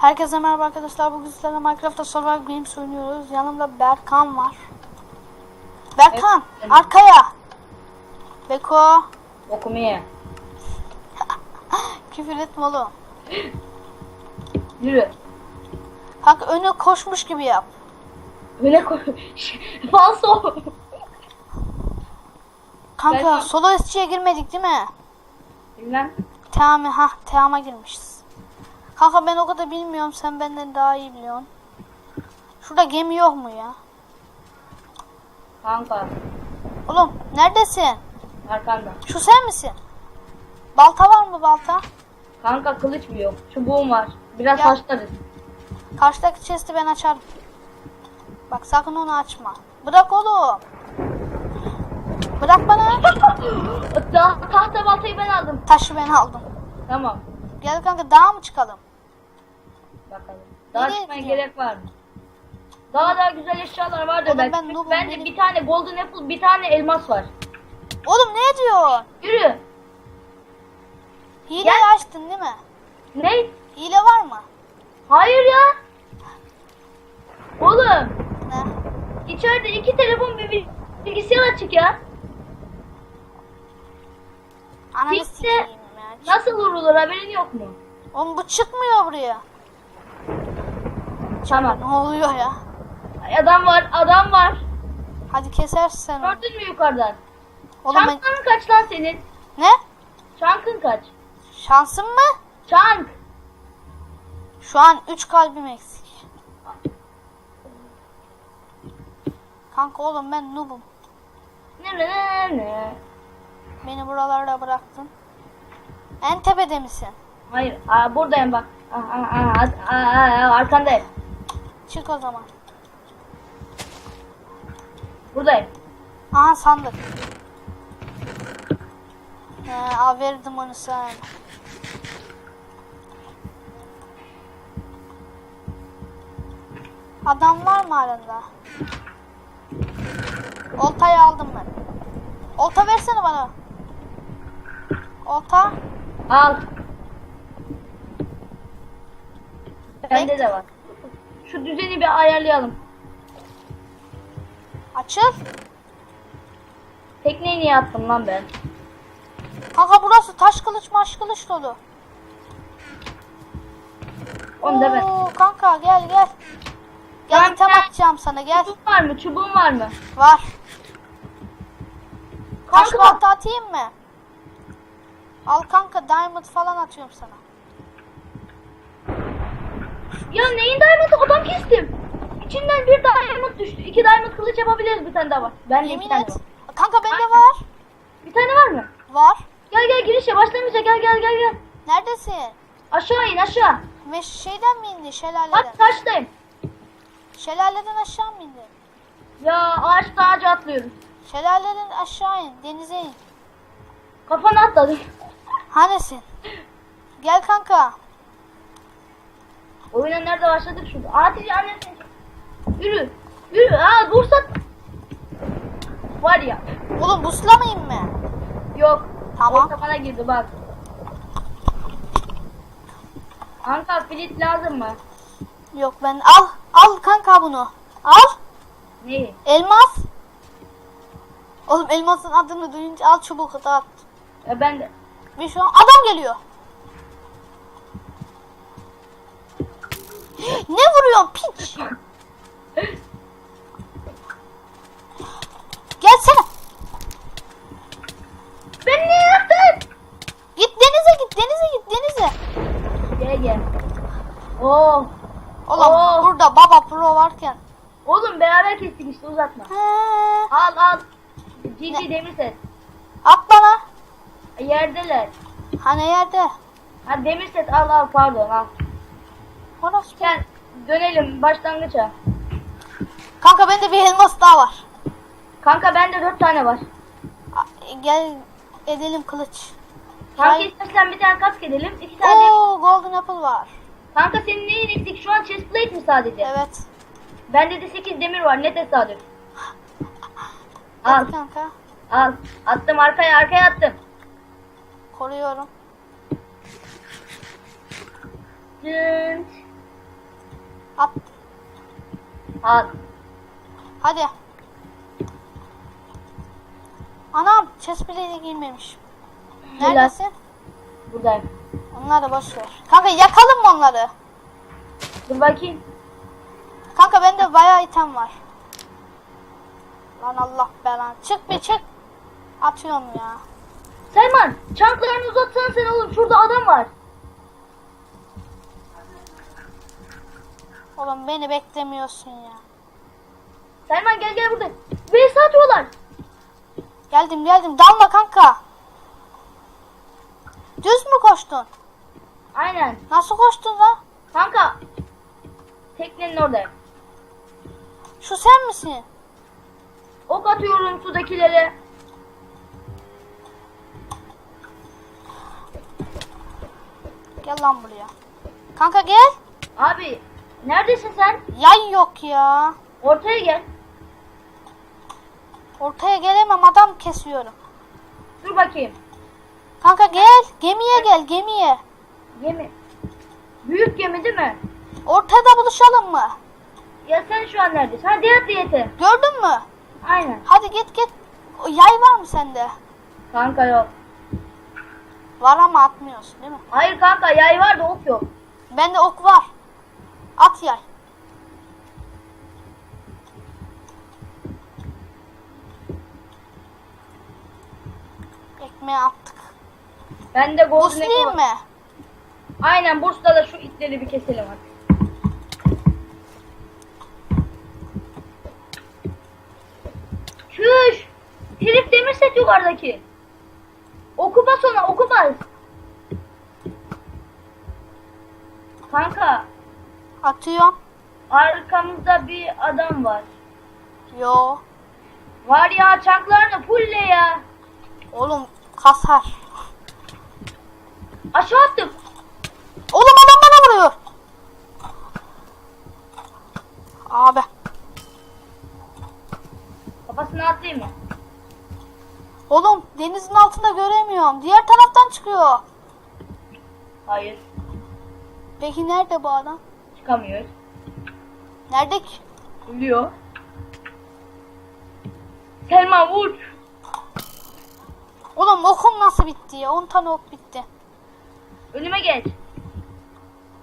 Herkese merhaba arkadaşlar. Bugün sizlerle Minecraft'ta Survival Games oynuyoruz. Yanımda Berkan var. Berkan Evet. arkaya. Beko. Bokumu ye. Küfür etme oğlum. Yürü. Kanka öne koşmuş gibi yap. Öne koy. Falso. Kanka Berkan. solo SC'ye girmedik değil mi? Bilmem. Teami ha Team'a girmişiz. Kanka ben o kadar bilmiyorum. Sen benden daha iyi biliyorsun. Şurada gemi yok mu ya? Kanka. Oğlum neredesin? Arkanda. Şu sen misin? Balta var mı balta? Kanka kılıç mı yok? Çubuğum var. Biraz Ya. haşlarız. Karşıdaki chest'i ben açarım. Bak sakın onu açma. Bırak oğlum. Bırak bana. Ta tahta baltayı ben aldım. Taşı ben aldım. Tamam. Gel kanka dağa mı çıkalım? Bakalım. Daha Nereye çıkmaya gidiyor? gerek var mı? Daha daha güzel eşyalar vardır Oğlum belki. ben Çünkü noobum, bende benim- bir tane golden apple, bir tane elmas var. Oğlum ne diyorsun? Yürü. Hileyi Gel. açtın değil mi? Ne? Hile var mı? Hayır ya. Oğlum. Ne? İçeride iki telefon bir bil- bilgisayar açık ya. Ananı Hiç de- sikeyim ya. Nasıl vurulur haberin yok mu? Oğlum bu çıkmıyor buraya. Tamam. Ne oluyor ya? Adam var, adam var. Hadi kesersin sen onu. Gördün mü yukarıdan? Oğlum ben... Çankın kaç lan senin? Ne? Çankın kaç? Şansın mı? Çank. Şu an 3 kalbim eksik. Kanka oğlum ben noobum. Ne ne ne ne. Beni buralarda bıraktın. En tepede misin? Hayır, aa, buradayım bak. Aa, aa, aa, aa, aa, arkandayım. Çık o zaman. Buradayım. Aha sandık. He, al verdim onu sen. Adam var mı arada? Oltayı aldım ben. Olta versene bana. Olta. Al. Bende de var. Şu düzeni bir ayarlayalım. Açıl. Tekneyi niye attım lan ben? Kanka burası taş kılıç maş kılıç dolu. Onu da ben. Oo, kanka gel gel. Gel Tamam, item atacağım sana gel. Çubuğun var mı? Çubuğun var mı? Var. Taş Kanka. balta atayım mı? Al kanka diamond falan atıyorum sana. Ya neyin diamond'ı? Adam kestim. İçinden bir diamond düştü. İki diamond kılıç yapabiliriz bir tane daha var. Ben de iki Yemin tane et. var. Kanka bende Aynen. var. Bir tane var mı? Var. Gel gel girişe başlamayacak gel gel gel gel. Neredesin? Aşağı in aşağı. Meş şeyden mi indi? Şelaleden. Bak taştayım. Şelaleden aşağı mı indi? Ya ağaçta ağaca atlıyorum. Şelaleden aşağı in. Denize in. Kafana atladım. Hanesin? Gel kanka. Oyuna nerede başladık şurada. Hatice annen seni. Yürü. Yürü. Aa dursat. Var ya. Oğlum buslamayayım mı? Yok. Tamam. O kafana girdi bak. Anka filit lazım mı? Yok ben al. Al kanka bunu. Al. Neyi? Elmas. Oğlum elmasın adını duyunca al çubuk at. Ya ben de. Bir şu an adam geliyor. Ne vuruyorsun piç? Gelsene. Ben ne yaptım? Git denize git denize git denize. Gel gel. Oo. Oğlum Oo. burada baba pro varken. Oğlum beraber kestik işte uzatma. He. Al al. Ne? demir set. At bana. Yerdeler. Hani yerde. Ha demir set al al pardon al. Orası. Gel dönelim başlangıça. Kanka bende bir elmas daha var. Kanka bende dört tane var. A- Gel edelim kılıç. Kanka istersen bir tane kask edelim. iki tane. Oo golden apple var. Kanka senin neyin eksik? Şu an chestplate mi sadece? Evet. Bende de 8 demir var. Ne tesadüf. Al. Hadi kanka. Al. Attım arkaya arkaya attım. Koruyorum. Dın. At. Al. Hadi. Anam chest plate'e girmemiş. Helal. Neredesin? Buradayım. Onları boş ver. Kanka yakalım mı onları? Dur bakayım. Kanka bende bayağı item var. Lan Allah belanı. Çık bir çık. Atıyorum ya. Selman çanklarını uzatsana sen oğlum. Şurada adam var. Oğlum beni beklemiyorsun ya. Selman gel gel burada. Vs atıyorlar. Geldim geldim. Dalma kanka. Düz mü koştun? Aynen. Nasıl koştun lan? Kanka. Teknenin oradayım. Şu sen misin? Ok atıyorum sudakilere. Gel lan buraya. Kanka gel. Abi neredesin sen? Yay yok ya. Ortaya gel. Ortaya gelemem adam kesiyorum. Dur bakayım. Kanka gel. Gemiye gel gemiye. Gemi. Büyük gemi değil mi? Ortada buluşalım mı? Ya sen şu an neredesin? Hadi yat diyete. Gördün mü? Aynen. Hadi git git. O Yay var mı sende? Kanka yok. Var ama atmıyorsun değil mi? Hayır kanka yay var da ok yok. Bende ok var. At yay. Ekmeği attık. Ben de golden var. mı? Aynen Bursa'da da şu itleri bir keselim hadi. Çüş! Herif demir set yukarıdaki. Oku bas ona oku bas. Kanka Atıyorum. arkamızda bir adam var. Yo. Var ya çanklarını fulle ya. Oğlum kasar. Aşağı attım. Oğlum adam bana vuruyor. Abi. Kafasına atlayayım mı? Oğlum denizin altında göremiyorum. Diğer taraftan çıkıyor. Hayır. Peki nerede bu adam? Çıkamıyor. Nerede ki? Ölüyor. Selma vur. Oğlum okum nasıl bitti ya? 10 tane ok bitti. Önüme geç.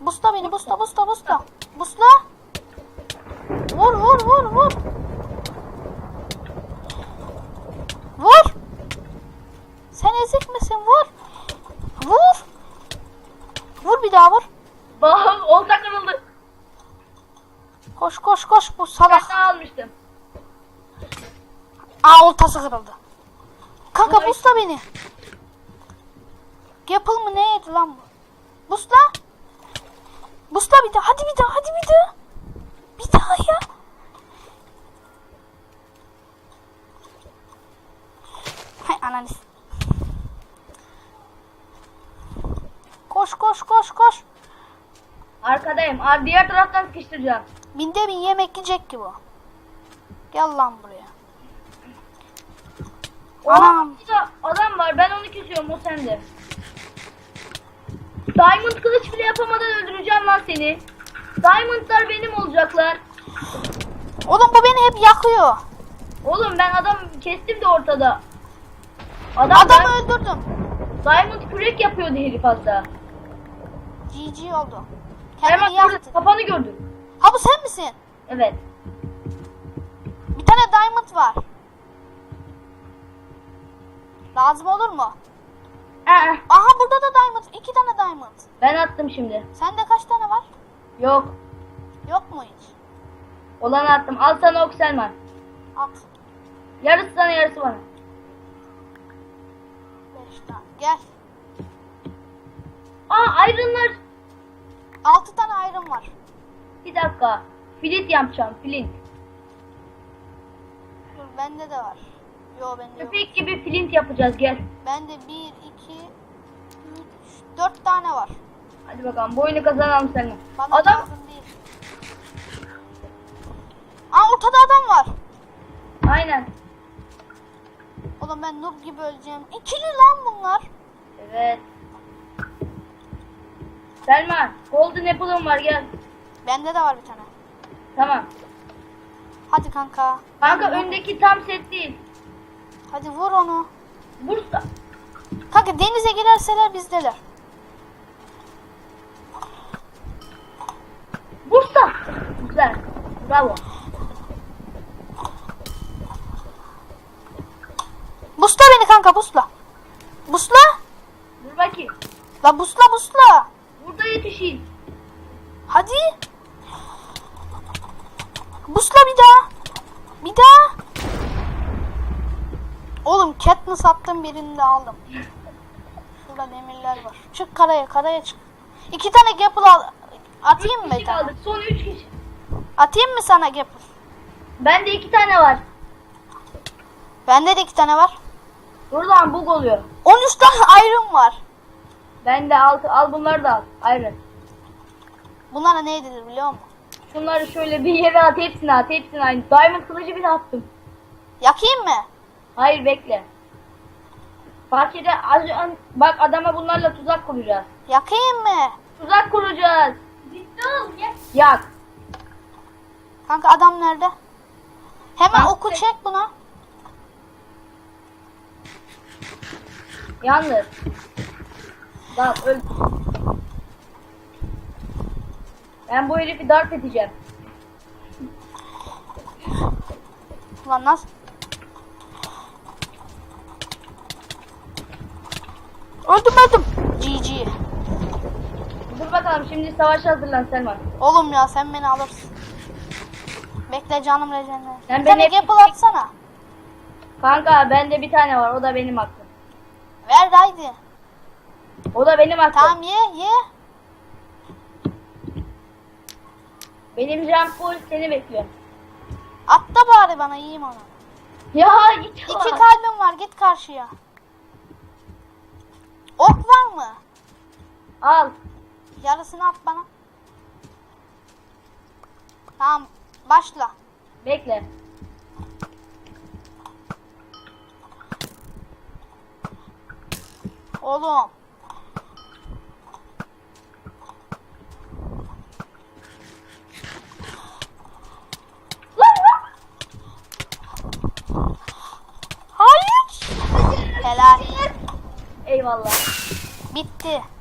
Busta beni busta busta busta. Busla. Vur vur vur vur. Vur. Sen ezik misin? Vur. Vur. Vur bir daha vur. Bak olta kırıldı. Koş koş koş bu Ben salak. de almıştım. Aa oltası kırıldı. Kanka Vay. busla beni. Gapple mı ne yedi lan bu? Busla. Busla bir daha. Hadi bir daha. Hadi bir daha. Bir daha ya. Hay ananı. s- Koş koş koş koş. Arkadayım. Abi diğer taraftan sıkıştıracağım. Binde bin yemek yiyecek ki bu. Gel lan buraya. Anam. Orada adam var. Ben onu kesiyorum. O sende. Diamond kılıç bile yapamadan öldüreceğim lan seni. Diamondlar benim olacaklar. Oğlum bu beni hep yakıyor. Oğlum ben adam kestim de ortada. Adam Adamı Diamond- öldürdüm. Diamond kürek yapıyordu herif hatta. GG oldu. Kendini burada yaktı. kafanı gördüm. Ha bu sen misin? Evet. Bir tane diamond var. Lazım olur mu? Aa, Aha burada da diamond. İki tane diamond. ben attım şimdi. Sende kaç tane var? Yok. Yok mu hiç? Olanı attım. Al sana ok Selman. At. Yarısı sana yarısı bana. Beş tane. Gel. Aa ayrınlar. Altı tane iron var. Bir dakika. Flint yapacağım. Flint. Dur bende de var. Yo bende yok. Köpek gibi flint yapacağız gel. Bende bir, iki, üç, dört tane var. Hadi bakalım bu oyunu kazanalım seninle. Bana Adam değil. Aa ortada adam var. aynen. Oğlum ben noob gibi öleceğim. İkili lan bunlar. Evet. Selman, Golden Apple'ım var gel. Bende de var bir tane. Tamam. Hadi kanka. Kanka öndeki tam set değil. Hadi vur onu. Bursa. Kanka denize girerseler bizdeler. Bursa. Güzel. Bravo. Busla beni kanka busla. Busla. Dur bakayım. La busla busla. Burada yetişeyim. Hadi. Busla bir daha. Bir daha. Oğlum Katniss attım birini de aldım. Şurada demirler var. Çık karaya karaya çık. İki tane gapple al. Atayım mı bir kişi tane? kaldık. Son üç kişi. Atayım mı sana gapple? Bende iki tane var. Bende de iki tane var. Buradan bug oluyor. 13 tane iron var. Bende altı. Al bunları da al. Ayrı. Bunlara ne edilir biliyor musun? Şunları şöyle bir yere at. Hepsini at. Hepsini aynı. Diamond kılıcı bile attım. Yakayım mı? Hayır bekle. Bahçede az ön- bak adama bunlarla tuzak kuracağız. Yakayım mı? Tuzak kuracağız. Yak. Kanka adam nerede? Hemen Ben- oku çek buna. Yalnız. Bak öl. Ben bu herifi darp edeceğim. Ulan nasıl? Öldüm öldüm. GG. Dur bakalım şimdi savaşa hazırlan Selman. Oğlum ya sen beni alırsın. Bekle canım rejenler. Sen beni hep- gapple atsana. Kanka bende bir tane var o da benim hakkım. Ver haydi. O da benim hakkım. Tamam ye ye. Benim jump full seni bekliyor. At da bari bana yiyeyim onu. Ya git. İki kalbim var git karşıya. Ok var mı? Al. Yarısını at bana. Tamam başla. Bekle. Oğlum. Hayır. Helal. Eyvallah. Bitti.